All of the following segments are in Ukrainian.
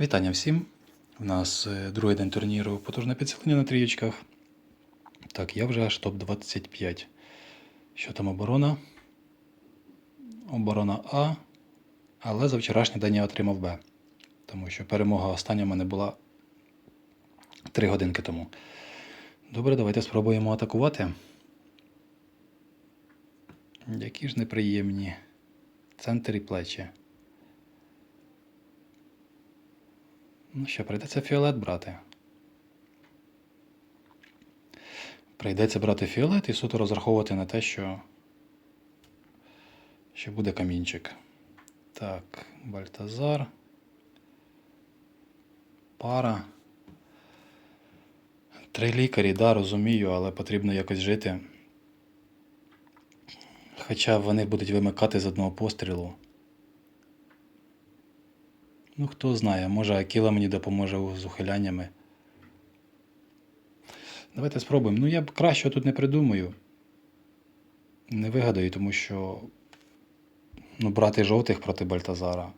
Вітання всім. У нас е, другий день турніру потужне підсилення на трієчках. Так, я вже аж топ-25. Що там оборона? Оборона А. Але за вчорашній день я отримав Б. Тому що перемога остання в мене була 3 годинки тому. Добре, давайте спробуємо атакувати. Які ж неприємні. Центр плечі. Ну що, прийдеться фіолет брати. Прийдеться брати фіолет і суто розраховувати на те, що, що буде камінчик. Так, Бальтазар. Пара. Три лікарі, да, розумію, але потрібно якось жити. Хоча вони будуть вимикати з одного пострілу. Ну, хто знає, може Акіла мені допоможе з ухиляннями. Давайте спробуємо. Ну, я б краще тут не придумаю. Не вигадаю, тому що ну, брати жовтих проти Бальтазара,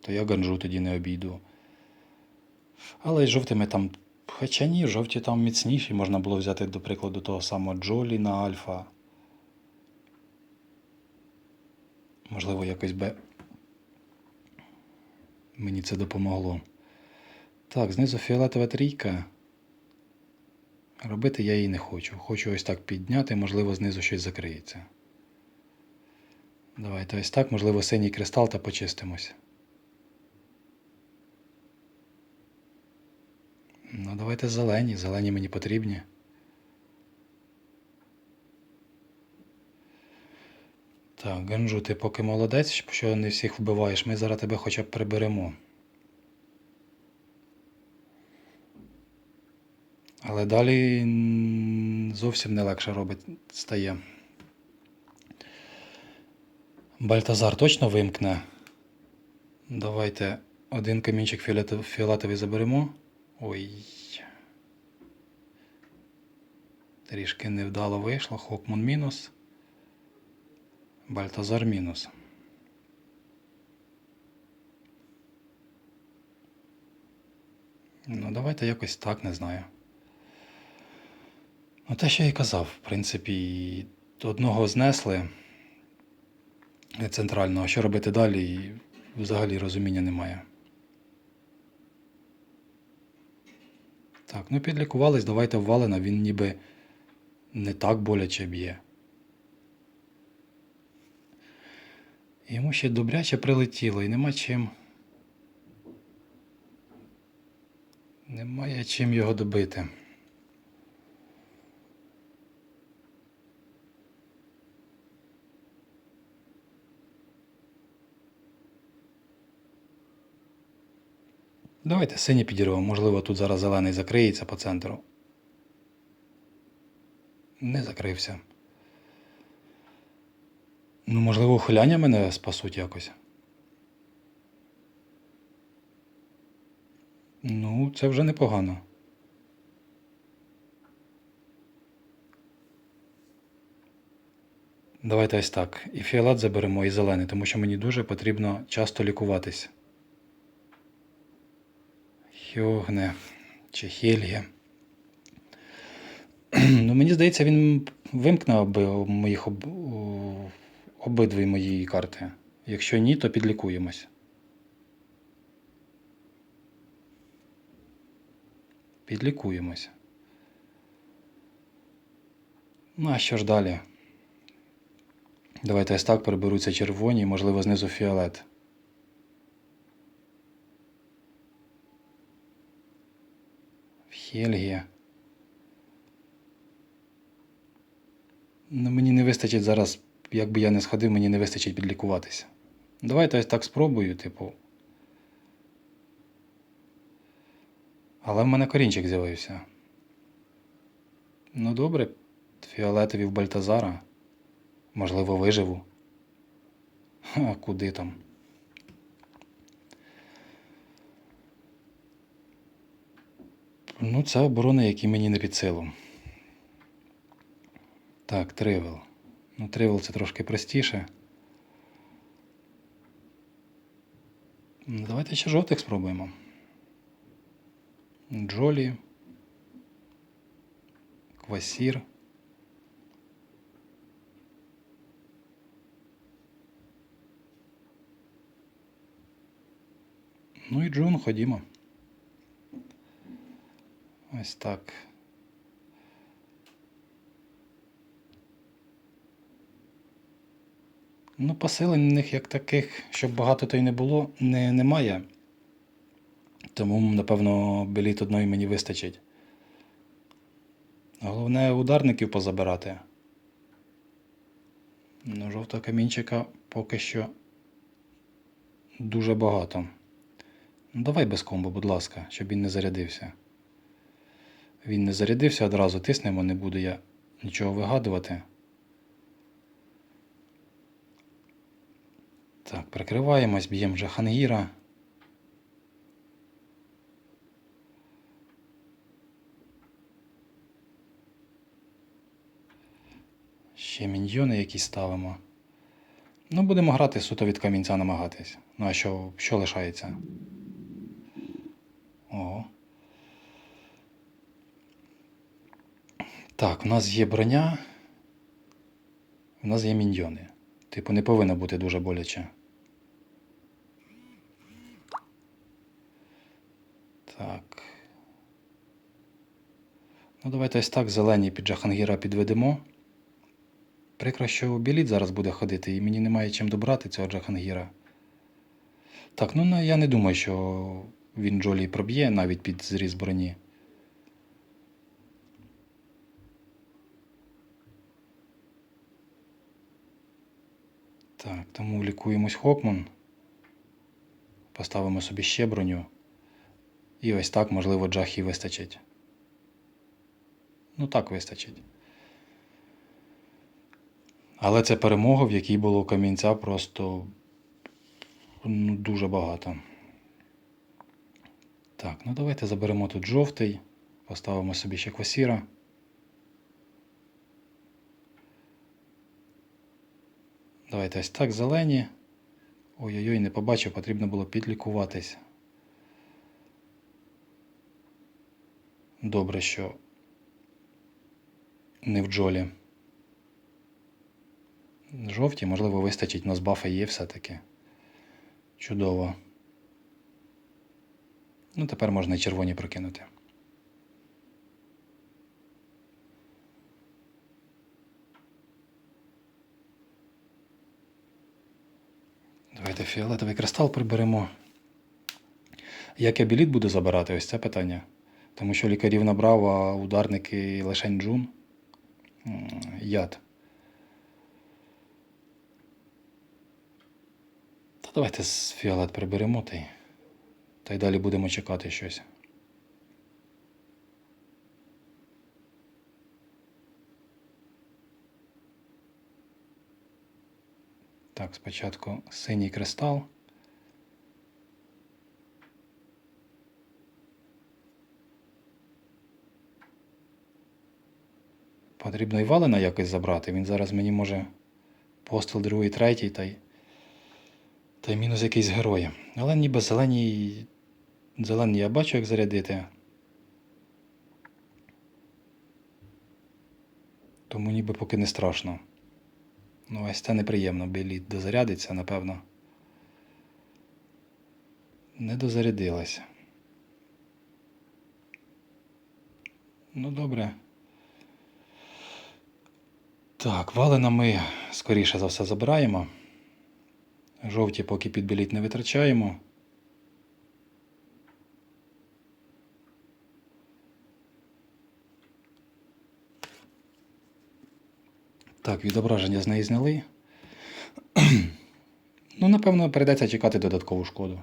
то я ганжу тоді не обійду. Але й жовтими там. Хоча ні, жовті там міцніші. Можна було взяти, до прикладу, того самого Джолі на Альфа. Можливо, якось би Мені це допомогло. Так, знизу фіолетова трійка. Робити я її не хочу. Хочу ось так підняти, можливо, знизу щось закриється. Давайте ось так, можливо, синій кристал та почистимось. Ну, давайте зелені. Зелені мені потрібні. Так, Ганжу, ти поки молодець, що не всіх вбиваєш, ми зараз тебе хоча б приберемо. Але далі зовсім не легше робить стає. Бальтазар точно вимкне. Давайте один камінчик фіолетов- фіолетовий заберемо. Ой. Трішки невдало вийшло. Хокмун мінус. Бальтазар мінус. Ну, давайте якось так, не знаю. Ну, те, що я і казав, в принципі, одного знесли центрального, що робити далі, взагалі розуміння немає. Так, ну підлікувались, давайте ввалена, він ніби не так боляче б'є. Йому ще добряче прилетіло і нема чим. Немає чим його добити. Давайте синій підірвемо. Можливо, тут зараз зелений закриється по центру. Не закрився. Ну, можливо, ухиляння мене спасуть якось. Ну, це вже непогано. Давайте ось так. І фіолет заберемо, і зелений, тому що мені дуже потрібно часто лікуватись. Хьогне чи Хельге. Ну, мені здається, він вимкне оби моїх об... обидві мої карти. Якщо ні, то підлікуємось. Підлікуємось. Ну, а що ж далі? Давайте ось так переберуться червоні, можливо, знизу фіолет. В Хельгі. Ну, мені не вистачить зараз, як би я не сходив, мені не вистачить підлікуватися. Давайте ось так спробую, типу. Але в мене корінчик з'явився. Ну добре, фіолетові в Бальтазара. Можливо, виживу. А куди там? Ну, це оборони, які мені не під силу. Так, тривел. Ну, тривел це трошки простіше. Ну, Давайте ще жовтих спробуємо. Джолі. Квасір. Ну і Джун, ходімо. Ось так. Ну, посилень в них як таких, щоб багато то й не було, не, немає. Тому, напевно, біліт одної мені вистачить. Головне ударників позабирати. Ну, жовтого камінчика поки що дуже багато. Ну, давай без комбо, будь ласка, щоб він не зарядився. Він не зарядився одразу, тиснемо, не буду я нічого вигадувати. Так, прикриваємось, б'ємо вже хангіра. Ще міньйони якісь ставимо. Ну, будемо грати суто від камінця намагатись. Ну а що, що лишається? Ого. Так, у нас є броня. У нас є міньйони. Типу, не повинно бути дуже боляче. Так. Ну, давайте ось так зелені під Джахангіра підведемо. Прикро, що біліт зараз буде ходити, і мені немає чим добрати цього Джахангіра. Так, ну я не думаю, що він Джолі проб'є навіть під зріз броні. Так, тому лікуємось Хокман. Поставимо собі ще броню. І ось так, можливо, Джахі вистачить. Ну так вистачить. Але це перемога, в якій було камінця просто ну, дуже багато. Так, ну давайте заберемо тут жовтий, поставимо собі ще квасіра. Давайте ось так, зелені. Ой-ой-ой, не побачив, потрібно було підлікуватись. Добре, що не в джолі. Жовті, можливо, вистачить, но з бафа є все-таки. Чудово. Ну, тепер можна і червоні прокинути. Давайте фіолетовий кристал приберемо. Як я біліт буду забирати, ось це питання. Тому що лікарів набрав, а ударники лишень джун. Яд. Та давайте з фіолет приберемо та й далі будемо чекати щось. Так, спочатку синій кристал. Потрібно і валена якось забрати. Він зараз мені може постріл другий, третій та й. Та й мінус якийсь герой. Але ніби зелені. Зелені я бачу, як зарядити. Тому ніби поки не страшно. Ну, ось це неприємно, біліт дозарядиться, напевно. Не дозарядилася. Ну, добре. Так, валена ми скоріше за все забираємо. Жовті поки під біліт не витрачаємо. Так, відображення з неї зняли. ну, напевно, прийдеться чекати додаткову шкоду.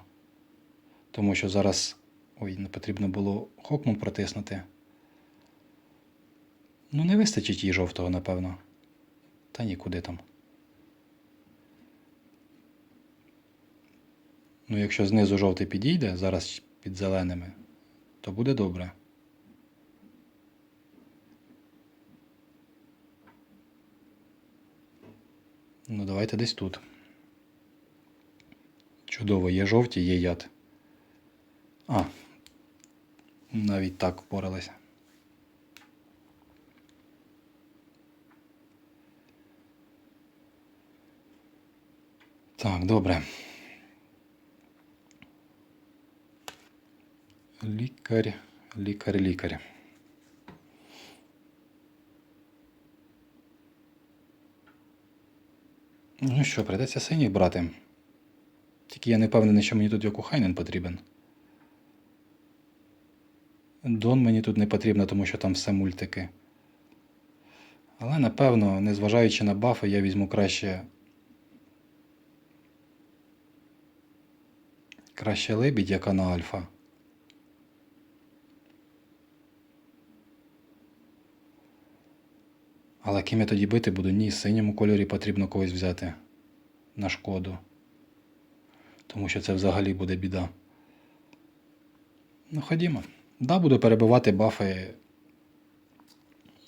Тому що зараз. Ой, не потрібно було хокман протиснути. Ну, не вистачить їй жовтого, напевно. Та нікуди там. Ну, якщо знизу жовтий підійде, зараз під зеленими, то буде добре. Ну, давайте десь тут. Чудово, є жовті, є яд. А. Навіть так впоралися. Так, добре. Лікар, лікар, лікар. Ну що, прийдеться синіх брати. Тільки я не впевнений, що мені тут Йокухайнен потрібен. Дон мені тут не потрібно, тому що там все мультики. Але напевно, незважаючи на бафи, я візьму краще. Краще лебідь, яка на альфа. Але ким я тоді бити буду? Ні, синьому кольорі потрібно когось взяти на шкоду. Тому що це взагалі буде біда. Ну, ходімо. Да, буду перебивати бафи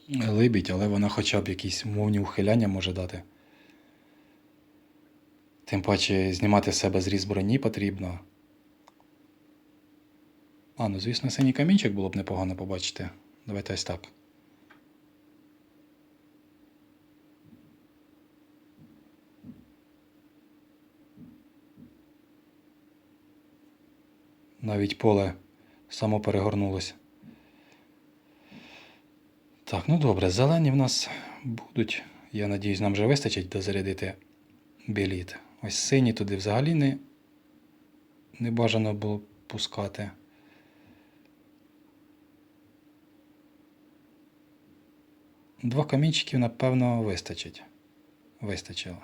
либідь, але вона хоча б якісь мовні ухиляння може дати. Тим паче знімати з себе зріз броні потрібно. А, ну звісно, синій камінчик було б непогано побачити. Давайте ось так. Навіть поле само перегорнулося. Так, ну добре, зелені в нас будуть. Я надіюсь, нам вже вистачить дозарядити біліт. Ось сині туди взагалі не, не бажано було пускати. Два камінчиків, напевно, вистачить. Вистачило.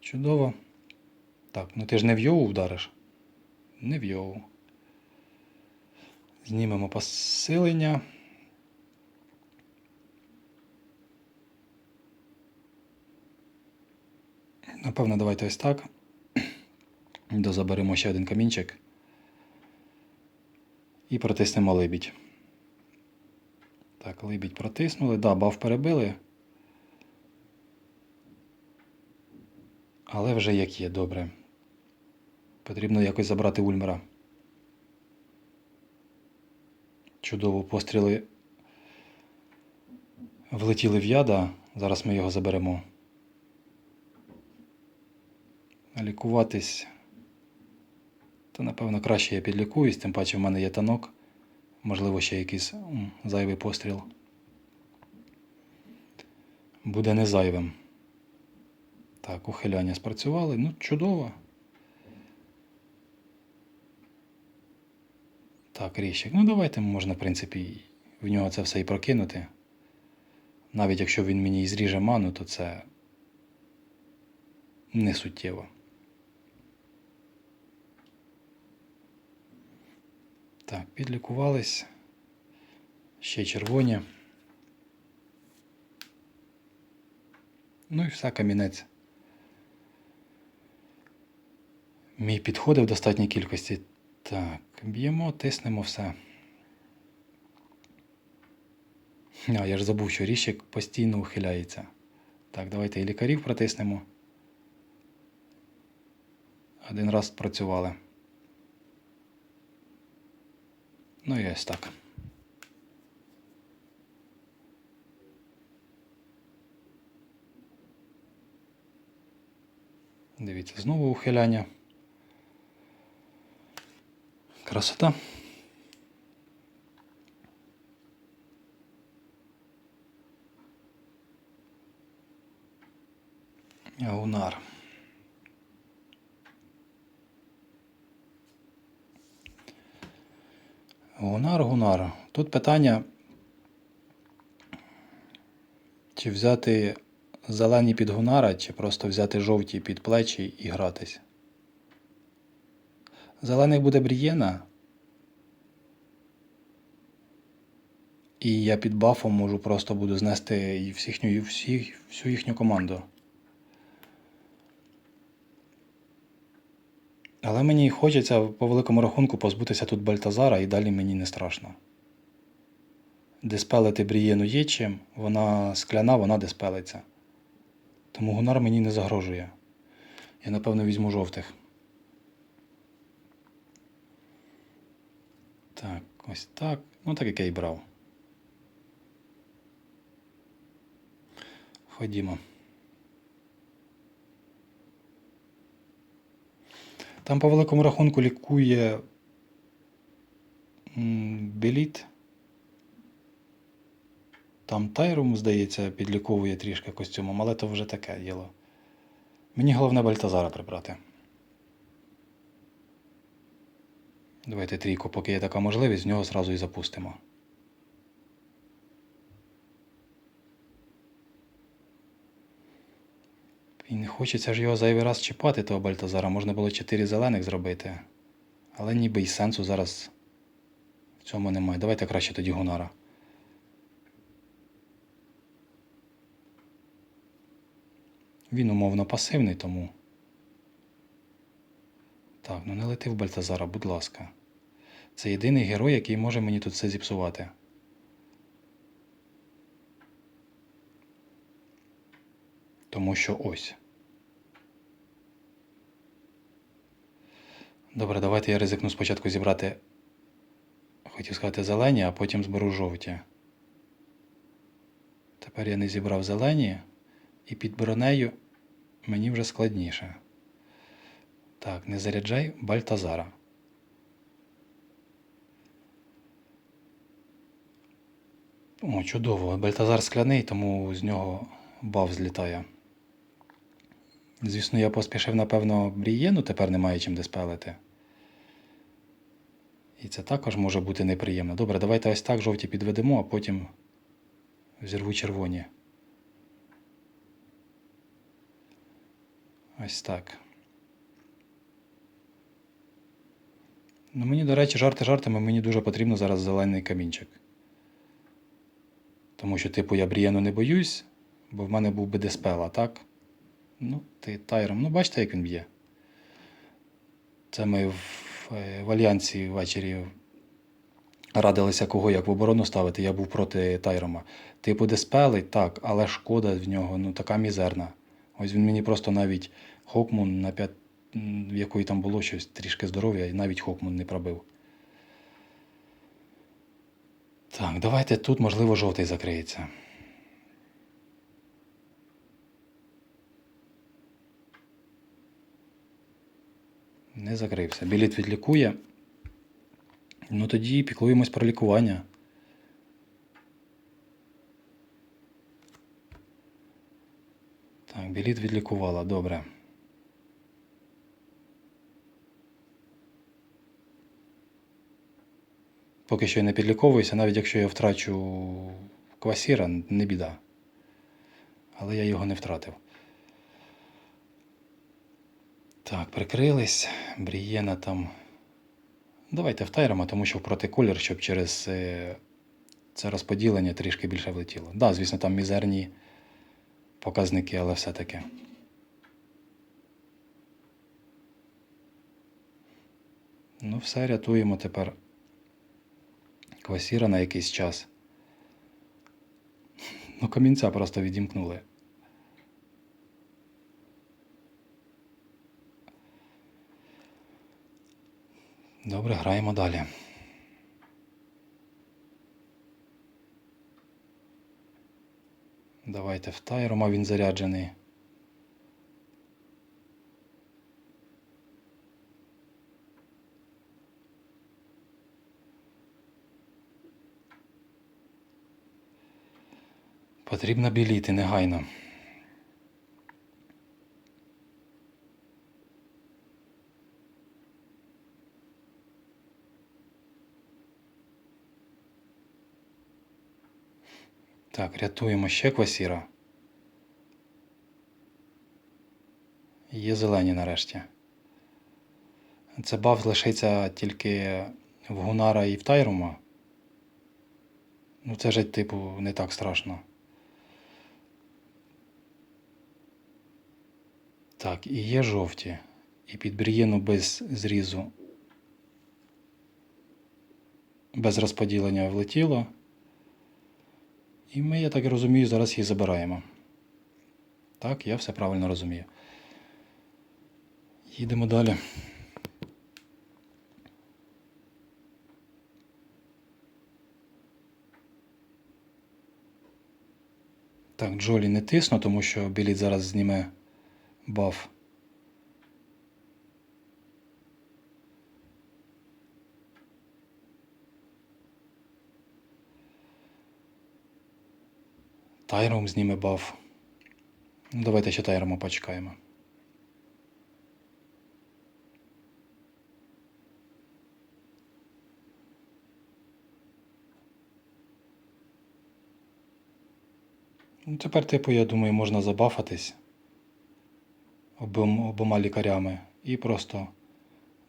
Чудово. Так, ну ти ж не в йоу вдариш? Не в йоу. Знімемо посилення. Напевно, давайте ось так. Дозаберемо ще один камінчик. І протиснемо либідь. Так, либідь протиснули. Да, баф перебили. Але вже як є, добре. Потрібно якось забрати Ульмера. Чудово, постріли влетіли в яда. Зараз ми його заберемо. Лікуватись. То, напевно, краще я підлікуюсь, тим паче в мене є танок. Можливо, ще якийсь зайвий постріл. Буде не зайвим. Так, ухиляння спрацювали. Ну, чудово. Так, ріщик. Ну, давайте можна, в принципі, в нього це все і прокинути. Навіть якщо він мені і зріже ману, то це не суттєво. Так, підлікувались. Ще червоні. Ну і все, камінець. Мій підходив в достатній кількості. Так, б'ємо, тиснемо все. А, я ж забув, що ріщик постійно ухиляється. Так, давайте і лікарів протиснемо. Один раз працювали. Ну і ось так. Дивіться, знову ухиляння. Красота. Гунар. Гунар, гунар. Тут питання, чи взяти зелені під гунара, чи просто взяти жовті під плечі і гратись. Зелених буде брієна. І я під бафом можу просто буду знести і всіхню, і всі, всю їхню команду. Але мені хочеться по великому рахунку позбутися тут Бальтазара і далі мені не страшно. Диспелити брієну є чим, вона скляна, вона диспелиться. Тому гунар мені не загрожує. Я напевно візьму жовтих. Так, ось так. Ну, так як я і брав. Ходімо. Там по великому рахунку лікує біліт. Там тайрум, здається, підліковує трішки костюмом, але то вже таке діло. Мені головне Бальтазара прибрати. Давайте трійку, поки є така можливість, з нього зразу і запустимо. І не хочеться ж його зайвий раз чіпати, того Бальтазара. Можна було 4 зелених зробити. Але ніби й сенсу зараз в цьому немає. Давайте краще тоді Гунара. Він умовно пасивний, тому. Так, ну не лети в Бальтазара, будь ласка. Це єдиний герой, який може мені тут все зіпсувати. Тому що ось. Добре, давайте я ризикну спочатку зібрати. Хотів сказати зелені, а потім зберу жовті. Тепер я не зібрав зелені, і під бронею мені вже складніше. Так, не заряджай Бальтазара. О, чудово. Бальтазар скляний, тому з нього баф злітає. Звісно, я поспішив, напевно, брієну, тепер немає чим диспелити. І це також може бути неприємно. Добре, давайте ось так жовті підведемо, а потім взірву червоні. Ось так. Ну, мені, до речі, жарти жартами, мені дуже потрібно зараз зелений камінчик. Тому що, типу, я брієну не боюсь, бо в мене був би диспел, а так? Ну, ти тайром. Ну, бачите, як він б'є. Це ми в, е, в Альянсі ввечері радилися, кого як в оборону ставити. Я був проти Тайрома. Типу диспелий, так, але шкода в нього ну така мізерна. Ось він мені просто навіть Хокмун на 5, в якої там було щось трішки здоров'я, і навіть Хокмун не пробив. Так, давайте тут, можливо, жовтий закриється. Не закрився. Біліт відлікує. Ну тоді піклуємось про лікування. Так, біліт відлікувала, добре. Поки що я не підліковуюся, навіть якщо я втрачу квасіра, не біда. Але я його не втратив. Так, прикрились. Брієна там. Давайте втайремо, тому що впроти колір, щоб через е, це розподілення трішки більше влетіло. Так, да, звісно, там мізерні показники, але все-таки. Ну, все, рятуємо тепер квасіра на якийсь час. Ну, камінця просто відімкнули. Добре, граємо далі. Давайте в тайрома він заряджений. Потрібно біліти негайно. Так, рятуємо ще квасіра. Є зелені нарешті. Це баф лишиться тільки в Гунара і в Тайрума. Ну, це ж, типу, не так страшно. Так, і є жовті. І під брієну без зрізу, без розподілення влетіло. І ми, я так розумію, зараз її забираємо. Так, я все правильно розумію. Їдемо далі. Так, Джолі не тисну, тому що біліт зараз зніме баф. Тайром зніме баф. Ну, давайте ще Тайрома почекаємо. Ну, тепер, типу, я думаю, можна забафатись обома лікарями і просто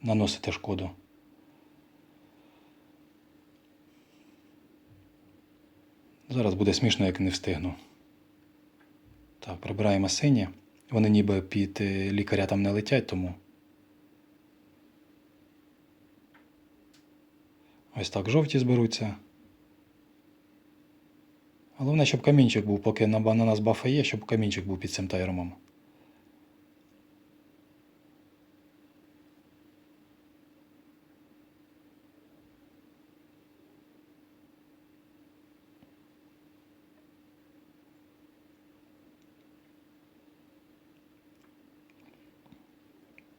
наносити шкоду. Зараз буде смішно, як не встигну. Так, прибираємо сині. Вони ніби під е, лікаря там не летять, тому. Ось так жовті зберуться. Головне, щоб камінчик був, поки на нас бафа є, щоб камінчик був під цим тайромом.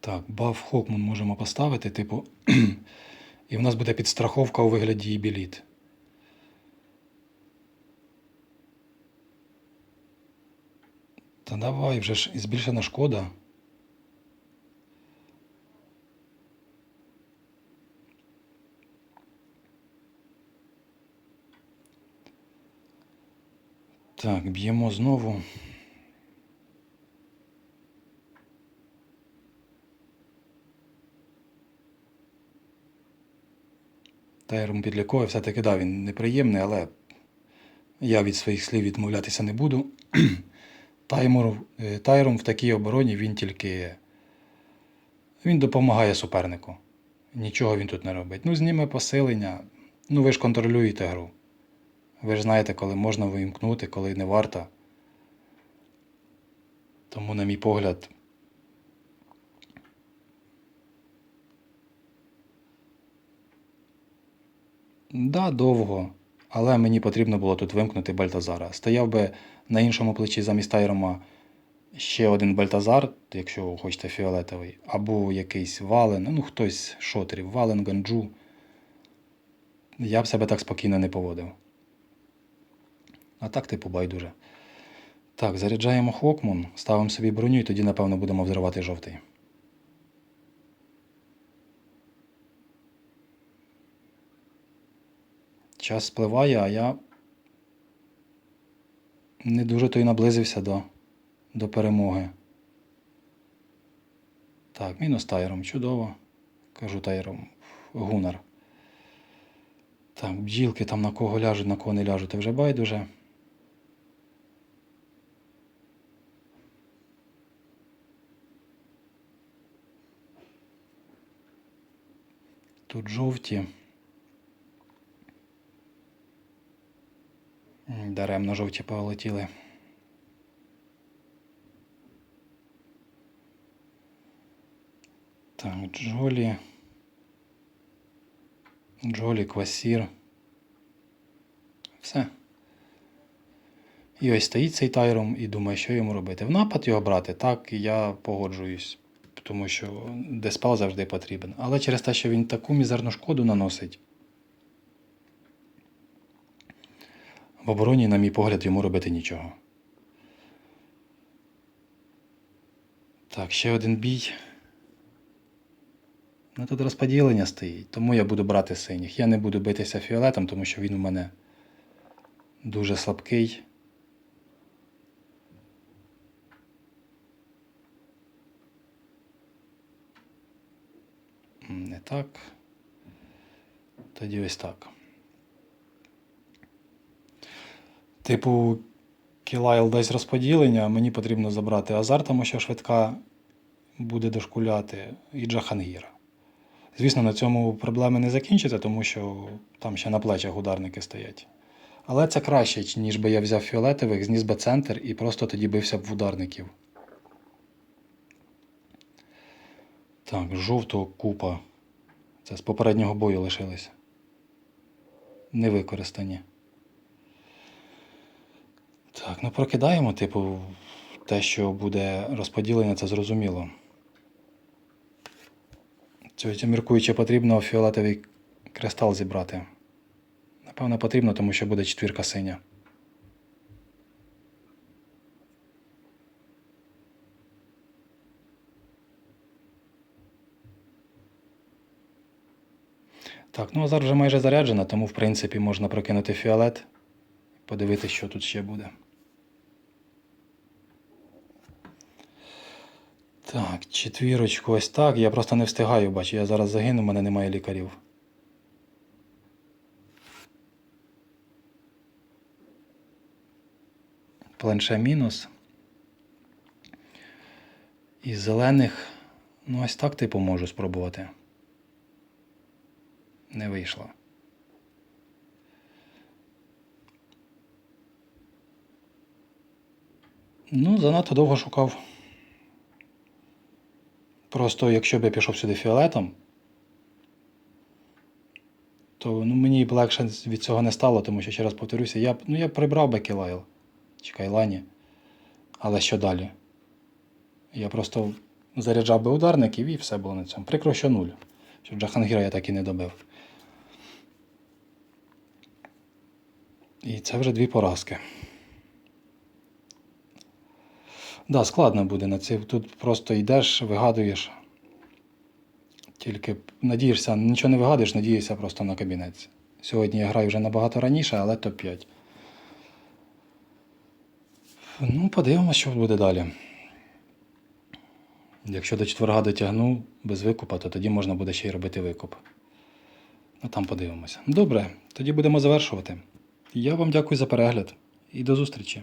Так, баф Хокман можемо поставити, типу. І в нас буде підстраховка у вигляді ібіліт. Та давай, вже ж і збільшена шкода. Так, б'ємо знову. Тайром підліковий, все-таки да, він неприємний, але я від своїх слів відмовлятися не буду. Таймор, е, Тайром в такій обороні він тільки він допомагає супернику. Нічого він тут не робить. Ну, зніме посилення. Ну, ви ж контролюєте гру. Ви ж знаєте, коли можна вимкнути, коли не варто. Тому, на мій погляд, да, довго. Але мені потрібно було тут вимкнути Бальтазара. Стояв би на іншому плечі замість Тайрома ще один Бальтазар, якщо хочете фіолетовий, або якийсь вален, ну хтось шотерів, вален, ганджу. Я б себе так спокійно не поводив. А так, типу, байдуже. Так, заряджаємо Хокмун, ставимо собі броню і тоді, напевно, будемо взривати жовтий. Час спливає, а я не дуже то й наблизився до, до перемоги. Так, мінус тайром, чудово. Кажу тайром. Гунар. Так, бджілки там на кого ляжуть, на кого не ляжуть, це вже байдуже. Тут жовті. Даремно жовті полетіли. Так, Джолі. Джолі, Квасір. Все. І ось стоїть цей тайром і думає, що йому робити. В напад його брати, так, я погоджуюсь, тому що диспел завжди потрібен. Але через те, що він таку мізерну шкоду наносить, в обороні, на мій погляд, йому робити нічого. Так, ще один бій. Ну тут розподілення стоїть, тому я буду брати синіх. Я не буду битися фіолетом, тому що він у мене дуже слабкий. Не так. Тоді ось так. Типу, Кілайл дасть розподілення, мені потрібно забрати Азар, тому що швидка буде дошкуляти, і Джахангіра. Звісно, на цьому проблеми не закінчаться, тому що там ще на плечах ударники стоять. Але це краще, ніж би я взяв фіолетових, зніс би центр і просто тоді бився б в ударників. Так, жовтого купа. Це з попереднього бою лишилися. Не використані. Так, ну прокидаємо, типу, те, що буде розподілення, це зрозуміло. Цього міркуючи, потрібно фіолетовий кристал зібрати. Напевно, потрібно, тому що буде четвірка синя. Так, ну а зараз вже майже заряджена, тому в принципі можна прокинути фіолет і подивитися, що тут ще буде. Так, четвірочку ось так. Я просто не встигаю, бачу, я зараз загину, в мене немає лікарів. Планше мінус. Із зелених, ну ось так типу можу спробувати. Не вийшло. Ну, занадто довго шукав. Просто якщо б я пішов сюди фіолетом, то ну, мені б легше від цього не стало, тому що ще раз повторюся, я б ну, я б прибрав би Кілайл чи Кайлані. Але що далі? Я просто заряджав би ударників і все було на цьому. Прикро, що нуль. Що Джахангіра я так і не добив. І це вже дві поразки. Да, складно буде на це. Тут просто йдеш, вигадуєш. Тільки надієшся, нічого не вигадуєш, надієшся просто на кабінець. Сьогодні я граю вже набагато раніше, але топ-5. Ну, подивимося, що буде далі. Якщо до четверга дотягну без викупа, то тоді можна буде ще й робити викуп. Ну там подивимося. Добре, тоді будемо завершувати. Я вам дякую за перегляд і до зустрічі.